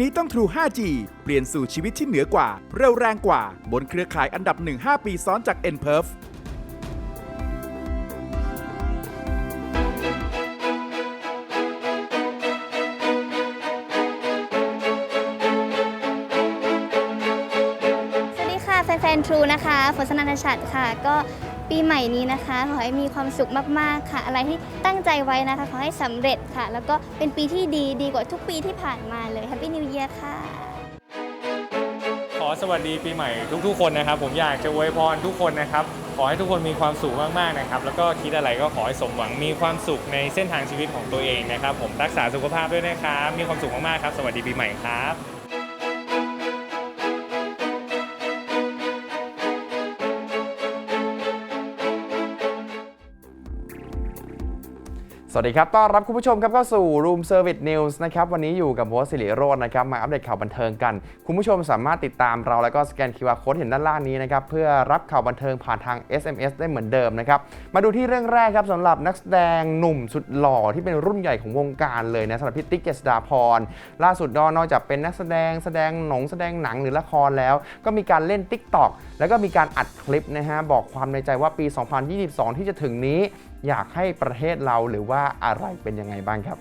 นี้ต้อง True 5G เปลี่ยนสู่ชีวิตที่เหนือกว่า เร็วแรงกว่า บนเครือข่ายอันดับ 1 5 ปีซ้อนจาก n p e r f สวัสดีค่ะ แฟนๆ True นะคะฝนสนันทชัดค่ะ ก็ ปีใหม่นี้นะคะ ขอให้มีความสุขมากๆค่ะ อะไรที่ตั้งใจไว้นะคะ ขอให้สำเร็จค่ะ แล้วก็เป็นปีที่ดีดีกว่าทุกปีที่ผ่านมาเลย Happy New Year ค่ะ ขอสวัสดีปีใหม่ทุกๆ คนนะครับ ผมอยากจะอวยพรทุกคนนะครับ ขอให้ทุกคนมีความสุขมากๆนะครับ แล้วก็คิดอะไรก็ขอให้สมหวังมีความสุขในเส้นทางชีวิตของตัวเองนะครับ ผมรักษาสุขภาพด้วยนะครับ มีความสุขมากๆครับ สวัสดีปีใหม่ครับ วัสดีครับ ต้อนรับคุณผู้ชมครับเข้าสู่ Room Service News นะครับ วันนี้อยู่กับโบสิริโรจน์นะครับ มาอัปเดตข่าวบันเทิงกัน คุณผู้ชมสามารถติดตามเราแล้วก็สแกน QR Code เห็นด้านล่างนี้นะครับ เพื่อรับข่าวบันเทิงผ่านทาง SMS ได้เหมือนเดิมนะครับ มาดูที่เรื่องแรกครับสำหรับนักแสดงหนุ่มสุดหล่อที่เป็นรุ่นใหญ่ของวงการเลยนะสำหรับพี่ติ๊กเจษดาพร ล่าสุดก็นอกจากเป็นนักแสดงแสดงหนงแสดงหนังหรือละครแล้ว ก็มีการเล่น TikTok แล้วก็มีการอัดคลิปนะฮะบอกความในใจว่าปี 2022 ที่จะถึงนี้ อยากให้ประเทศเราหรือว่าอะไรเป็นยังไงบ้างครับ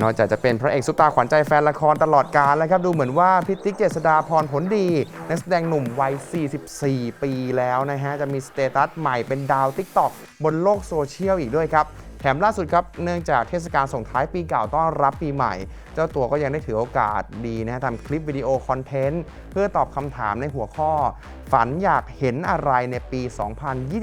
นอกจากจะเป็นพระเอกซุปตาขวัญใจแฟนละครตลอดกาลแล้วครับ ดูเหมือนว่าพิติกเจษดาพรผลดี นักแสดงหนุ่มวัย 44 ปีแล้วนะฮะ จะมีสเตตัสใหม่เป็นดาวทิกตอกบนโลกโซเชียลอีกด้วยครับ แถมล่าสุดครับ เนื่องจากเทศกาลส่งท้ายปีเก่าต้อนรับปีใหม่ เจ้าตัวก็ยังได้ถือโอกาสดีนะทำคลิปวิดีโอคอนเทนต์ เพื่อตอบคำถามในหัวข้อ ฝันอยากเห็นอะไรในปี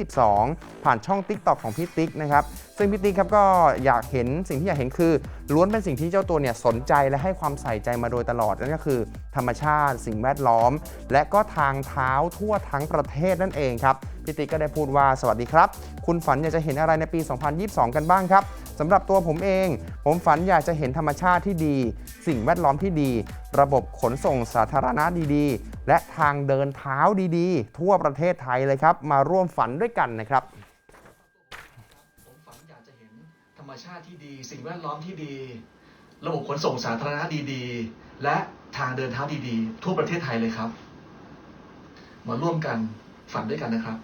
2022 ผ่านช่อง TikTok ของพี่ติ๊กนะครับ ซึ่งพี่ติ๊กครับก็อยากเห็นสิ่งที่อยากเห็นคือ ล้วนเป็นสิ่งที่เจ้าตัวเนี่ยสนใจและให้ความใส่ใจมาโดยตลอดนั่นก็คือ ธรรมชาติ สิ่งแวดล้อม และก็ทางเท้าทั่วทั้งประเทศนั่นเองครับพี่ติ๊กก็ได้พูดว่าสวัสดีครับ คุณฝันอยากจะเห็นอะไรในปี 2022 กันบ้างครับสำหรับตัวผมเอง ผมฝันอยากจะเห็นธรรมชาติที่ดี สิ่งแวดล้อมที่ดี ระบบขนส่งสาธารณะดีๆ และทางเดินเท้าดีๆ ทั่วประเทศไทยเลยครับ มาร่วมฝันด้วยกันนะครับ ชาติที่ดี สิ่งแวดล้อมที่ดี ระบบขนส่งสาธารณะดีๆ และทางเดินเท้าดีๆ ทั่วประเทศไทยเลยครับ มาร่วมกันฝันด้วยกันนะครับ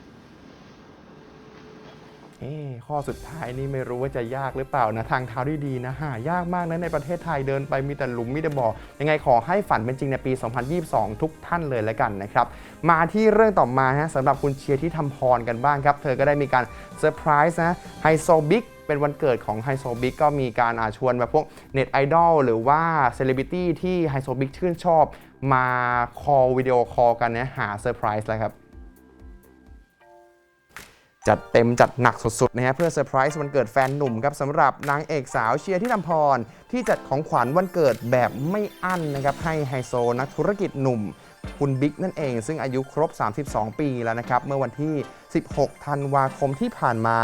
เอ๊ะข้อสุดท้ายนี่ไม่รู้ว่าจะยากหรือเปล่านะทางเท้าที่ดีนะหายากมากนะในประเทศไทยเดินไปมีแต่หลุมมีแต่บ่อยังไงขอให้ฝันเป็นจริงในปี 2022 ทุกท่านเลยแล้วกันนะครับ มาที่เรื่องต่อมาฮะสำหรับคุณเชียร์ที่ทำพรกันบ้างครับ เธอก็ได้มีการเซอร์ไพรส์นะไฮโซบิ๊ก เป็นวันเกิดของไฮโซบิ๊กก็มีการอาชวนมาพวกเน็ตไอดอลหรือว่าเซเลบริตี้ที่ไฮโซบิ๊กชื่นชอบมาคอลวิดีโอคอลกันเนี่ยหาเซอร์ไพรส์เลยครับ จัดเต็มจัดหนักสุดๆนะฮะเพื่อเซอร์ไพรส์วันเกิดแฟนหนุ่มครับสำหรับนางเอกสาวเชียร์ที่นำพร ที่จัดของขวัญวันเกิดแบบไม่อั้นนะครับให้ไฮโซนักธุรกิจหนุ่ม คุณบิ๊กนั่นเอง ซึ่งอายุครบ 32 ปีแล้วนะครับ เมื่อวันที่ 16 ธันวาคมที่ผ่านมา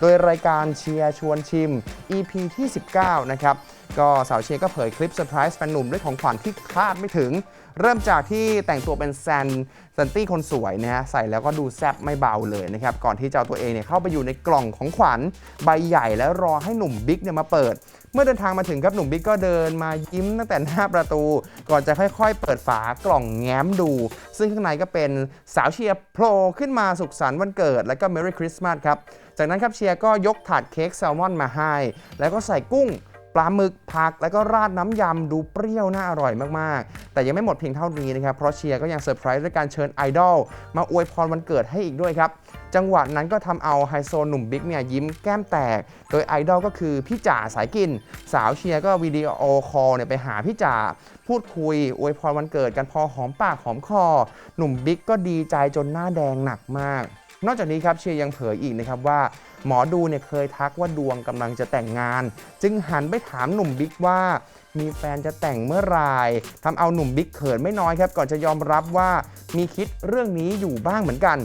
โดยรายการเชียร์ชวนชิม EP ที่ 19 นะครับก็สาวเชียร์ก็เผยคลิปเซอร์ไพรส์แฟนหนุ่มด้วยของขวัญที่คาดไม่ถึง เริ่มจากที่แต่งตัวเป็นแซนแซนตี้คนสวยนะฮะใส่แล้วก็ดูแซ่บไม่เบาเลยนะครับก่อนที่จะเอาตัวเองเนี่ยเข้าไปอยู่ในกล่องของขวัญใบใหญ่แล้วรอให้หนุ่มบิ๊กเนี่ยมาเปิด เมื่อเดินทางมาถึงครับหนุ่มบิ๊กก็เดินมายิ้มตั้งแต่หน้าประตู ก่อนจะค่อยๆ เปิดฝากล่องแง้มดู ซึ่งข้างในก็เป็นสาวเชียร์โผล่ขึ้นมาสุขสันต์วันเกิด แล้วก็ Merry Christmas ครับจากนั้นครับเชียร์ก็ยกถาดเค้กแซลมอนมาให้แล้วก็ใส่กุ้ง ปลาหมึกผักแล้วก็ราดน้ำยำดูเปรี้ยวน่าอร่อยมากๆ แต่ยังไม่หมดเพียงเท่านี้นะครับ เพราะเชียร์ก็ยังเซอร์ไพรส์ด้วยการเชิญไอดอลมาอวยพรวันเกิดให้อีกด้วยครับ จังหวะนั้นก็ทำเอาไฮโซหนุ่มบิ๊กเนี่ยยิ้มแก้มแตก โดยไอดอลก็คือพี่จ่าสายกิน สาวเชียร์ก็วิดีโอคอลเนี่ยไปหาพี่จ่าพูดคุยอวยพรวันเกิดกันพอหอมปากหอมคอ หนุ่มบิ๊กก็ดีใจจนหน้าแดงหนักมาก นอกจากนี้ครับเชียร์ยังเผยอีกนะครับว่า หมอดูเนี่ยเคยทักว่าดวงกำลังจะแต่งงาน จึงหันไปถามหนุ่มบิ๊กว่ามีแฟนจะแต่งเมื่อไรทำเอาหนุ่มบิ๊กเขินไม่น้อยครับ ก่อนจะยอมรับว่ามีคิดเรื่องนี้อยู่บ้างเหมือนกัน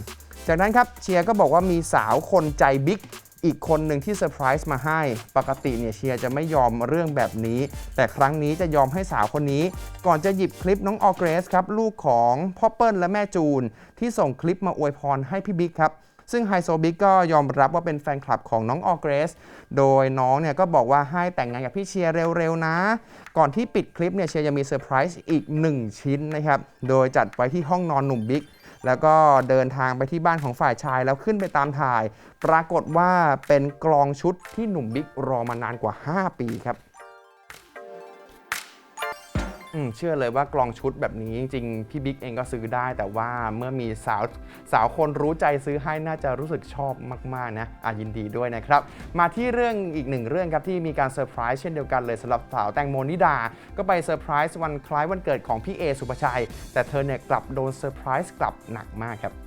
จากนั้นครับเชียร์ก็บอกว่ามีสาวคนใจบิ๊ก อีกคนหนึ่งที่เซอร์ไพรส์มาให้ ปกติเนี่ยเชียร์จะไม่ยอมเรื่องแบบนี้ แต่ครั้งนี้จะยอมให้สาวคนนี้ ก่อนจะหยิบคลิปน้องออเกรสครับ ลูกของพ่อเปิ้ลและแม่จูน ที่ส่งคลิปมาอวยพรให้พี่บิ๊กครับ ซึ่งไฮโซบิ๊กก็ยอมรับว่าเป็นแฟนคลับของน้องออเกรส โดยน้องเนี่ยก็บอกว่าให้แต่งงานกับพี่เชียร์เร็วๆนะ ก่อนที่ปิดคลิปเนี่ยเชียร์ยังมีเซอร์ไพรส์อีก 1 ชิ้นนะครับ โดยจัดไว้ที่ห้องนอนหนุ่มบิ๊ก แล้วก็เดินทางไปที่บ้านของฝ่ายชาย แล้วขึ้นไปตามถ่าย ปรากฏว่าเป็นกลองชุดที่หนุ่มบิ๊กรอมานานกว่า 5 ปีครับ เชื่อเลยว่ากลองชุดแบบนี้จริงๆ พี่บิ๊กเองก็ซื้อได้ แต่ว่าเมื่อมีสาวสาวคนรู้ใจซื้อให้น่าจะรู้สึกชอบมากๆนะอะยินดีด้วยนะครับ มาที่เรื่องอีกหนึ่งเรื่องครับที่มีการเซอร์ไพรส์เช่นเดียวกันเลยสำหรับสาวแตงโมนิดา ก็ไปเซอร์ไพรส์วันคล้ายวันเกิดของพี่เอสุภชัย แต่เธอเนี่ยกลับโดนเซอร์ไพรส์กลับหนักมากครับ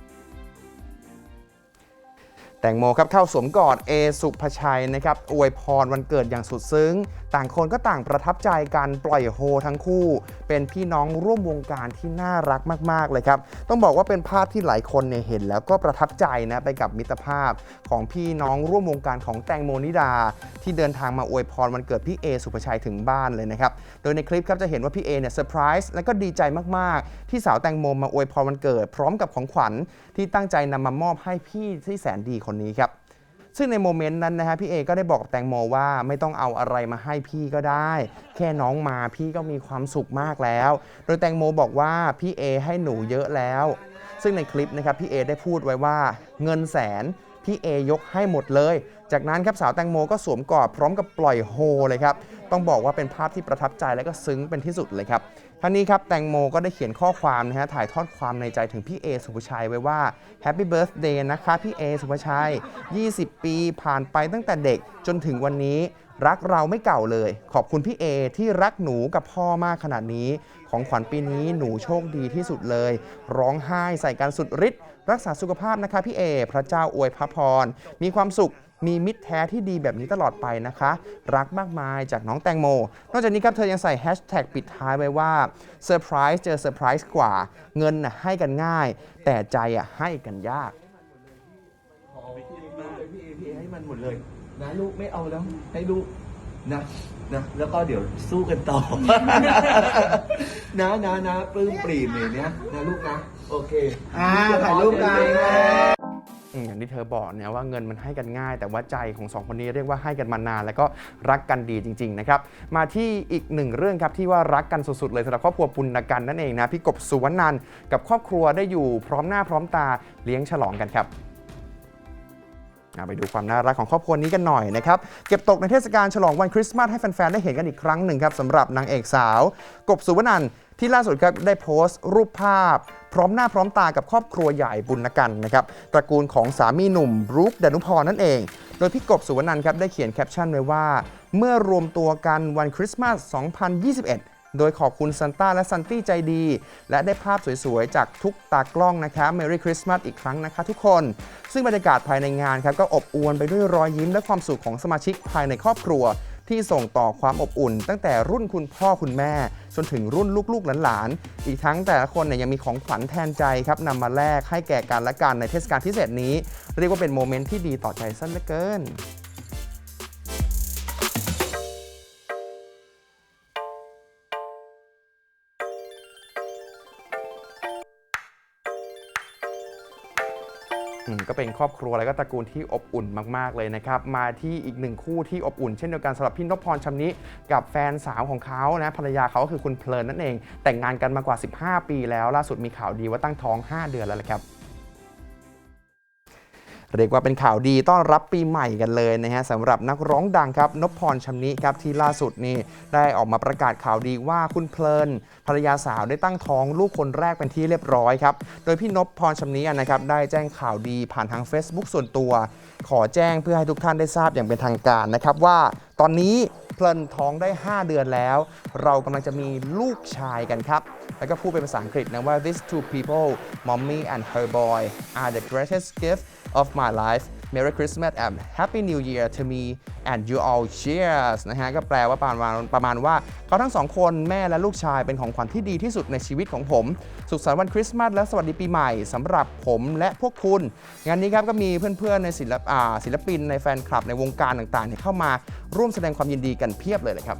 แตงโมครับเข้าสวมกอดเอสุภชัยนะครับอวยพรวันเกิดอย่างสุดซึ้ง ต่างคนก็ต่างประทับใจกันปล่อยโฮทั้งคู่ เป็นพี่น้องร่วมวงการที่น่ารักมาก ๆ เลยครับ ต้องบอกว่าเป็นภาพที่หลายคนเนี่ยเห็น แล้วก็ประทับใจนะไปกับมิตรภาพของพี่น้องร่วมวงการของแตงโมนิดา ที่เดินทางมาอวยพรวันเกิดพี่เอสุภชัยถึงบ้านเลยนะครับโดยในคลิปครับจะเห็นว่าพี่เอเนี่ยเซอร์ไพรส์และก็ดีใจมากๆ ที่สาวแตงโมมาอวยพรวันเกิด พร้อมกับของขวัญที่ตั้งใจนำมามอบให้พี่ที่แสนดีคนนี้ครับ ซึ่งในโมเมนต์นั้นนะฮะพี่เอก็ได้บอกกับแตงโมว่าไม่ต้องเอาอะไรมาให้พี่ก็ได้ แค่น้องมาพี่ก็มีความสุขมากแล้ว โดยแตงโมบอกว่าพี่เอให้หนูเยอะแล้ว ซึ่งในคลิปนะครับพี่เอได้พูดไว้ว่าเงินแสนพี่เอยกให้หมดเลย จากนั้นครับสาวแตงโมก็สวมกอดพร้อมกับปล่อยโฮเลยครับ ต้องบอกว่าเป็นภาพที่ประทับใจและก็ซึ้งเป็นที่สุดเลยครับ ทั้งนี้ครับแตงโมก็ได้เขียนข้อความนะฮะถ่ายทอดความในใจถึงพี่เอสุภชัยไว้ว่า Happy Birthday นะคะพี่เอสุภชัย 20 ปีผ่านไปตั้งแต่เด็กจนถึงวันนี้รักเราไม่เก่าเลย ขอบคุณพี่เอที่รักหนูกับพ่อมากขนาดนี้ ของขวัญปีนี้หนูโชคดีที่สุดเลย ร้องไห้ใส่กันสุดฤทธิ์รักษาสุขภาพนะคะพี่เอ พระเจ้าอวยพระพร มีความสุข มีมิตรแท้ที่ดีแบบนี้ตลอดไปนะคะ รักมากมายจากน้องแตงโม นอกจากนี้ครับเธอยังใส่แฮชแท็กปิดท้ายไว้ว่าเซอร์ไพรส์เจอเซอร์ไพรส์กว่า เงินน่ะให้กันง่าย แต่ใจอะให้กันยากขอพี่เอพี่เอพี่เอให้มันหมดเลย นะลูกไม่เอาแล้ว ให้ลูกนะนะแล้วก็เดี๋ยวสู้กันต่อ นะนะนะปลื้มปริ่มเนี่ยนะนะลูกนะ โอเค อ่าถ่ายรูปกัน อืมอย่างที่เธอบอกเนี่ยว่าเงินมันให้กันง่าย แต่ว่าใจของสองคนนี้เรียกว่าให้กันมานาน แล้วก็รักกันดีจริง ๆ นะครับ มาที่อีกหนึ่งเรื่องครับที่ว่ารักกันสุดๆเลยสำหรับครอบครัวปุณกันนั่นเองนะพี่กบสุวรรณนันกับครอบครัวได้อยู่พร้อมหน้าพร้อมตาเลี้ยงฉลองกันครับ ไปดูความน่ารักของครอบครัวนี้กันหน่อยนะครับ เก็บตกในเทศกาลฉลองวันคริสต์มาสให้แฟนๆ ได้เห็นกันอีกครั้งหนึ่งครับสำหรับนางเอกสาว กบสุวรรณันที่ล่าสุดครับได้โพสต์รูปภาพ พร้อมหน้าพร้อมตากับครอบครัวใหญ่บุญกันนะครับตระกูลของสามีหนุ่มรุกดนุพรนั่นเอง โดยพี่กบสุวรรณันครับได้เขียนแคปชั่นไว้ว่า เมื่อรวมตัวกันวันคริสต์มาส 2021 โดยขอบคุณซันต้าและซันตี้ใจดี และได้ภาพสวยๆ จากทุกตากล้องนะคะ Merry Christmas อีกครั้งนะคะทุกคน ซึ่งบรรยากาศภายในงานครับก็อบอวลไปด้วยรอยยิ้มและความสุขของสมาชิกภายในครอบครัว ที่ส่งต่อความอบอุ่น ตั้งแต่รุ่นคุณพ่อคุณแม่ จนถึงรุ่นลูกๆหลานๆ อีกทั้งแต่ละคนเนี่ยยังมีของขวัญแทนใจครับนำมาแลกให้แก่กันและกันในเทศกาลพิเศษนี้ เรียกว่าเป็นโมเมนต์ที่ดีต่อใจสั้นเหลือเกิน ก็เป็นครอบครัวและก็ตระกูลที่อบอุ่นมาก ๆ เลยนะครับ มาที่อีกหนึ่งคู่ที่อบอุ่น เช่นเดียวกันสำหรับพี่นพพรชำนิกับแฟนสาวของเขานะภรรยาเขาก็คือคุณเพลินนั่นเอง แต่งงานกันมากว่า 15 ปีแล้วล่าสุดมีข่าวดีว่าตั้งท้อง 5 เดือนแล้วแหละครับ เรียกว่าเป็นข่าวดีต้อนรับปีใหม่กันเลยนะฮะสำหรับนักร้องดังครับนพพรชำนิครับที่ล่าสุดนี่ได้ออกมาประกาศข่าวดีว่าคุณเพลินภรรยาสาวได้ตั้งท้องลูกคนแรกเป็นที่เรียบร้อยครับโดยพี่นพพรชำนินะครับได้แจ้งข่าวดีผ่านทาง Facebook ส่วนตัว ขอแจ้งเพื่อให้ทุกท่านได้ทราบอย่างเป็นทางการนะครับว่าตอนนี้ เพลินท้องได้ 5 เดือนแล้ว เรากำลังจะมีลูกชายกันครับ แล้วก็พูดเป็นภาษาอังกฤษนะว่า these two people mommy and her boy are the greatest gift of my life Merry Christmas and Happy New Year to me and you all cheers นะฮะก็แปลว่าประมาณประมาณว่าเขาทั้งสองคนแม่และลูกชายเป็นของขวัญที่ดีที่สุดในชีวิตของผม สุขสันต์วันคริสต์มาสและสวัสดีปีใหม่สำหรับผมและพวกคุณ งานนี้ครับก็มีเพื่อนๆในศิลปศิลปินในแฟนคลับในวงการต่างๆเนี่ยเข้ามาร่วมแสดงความยินดีกันเพียบเลยเลยครับ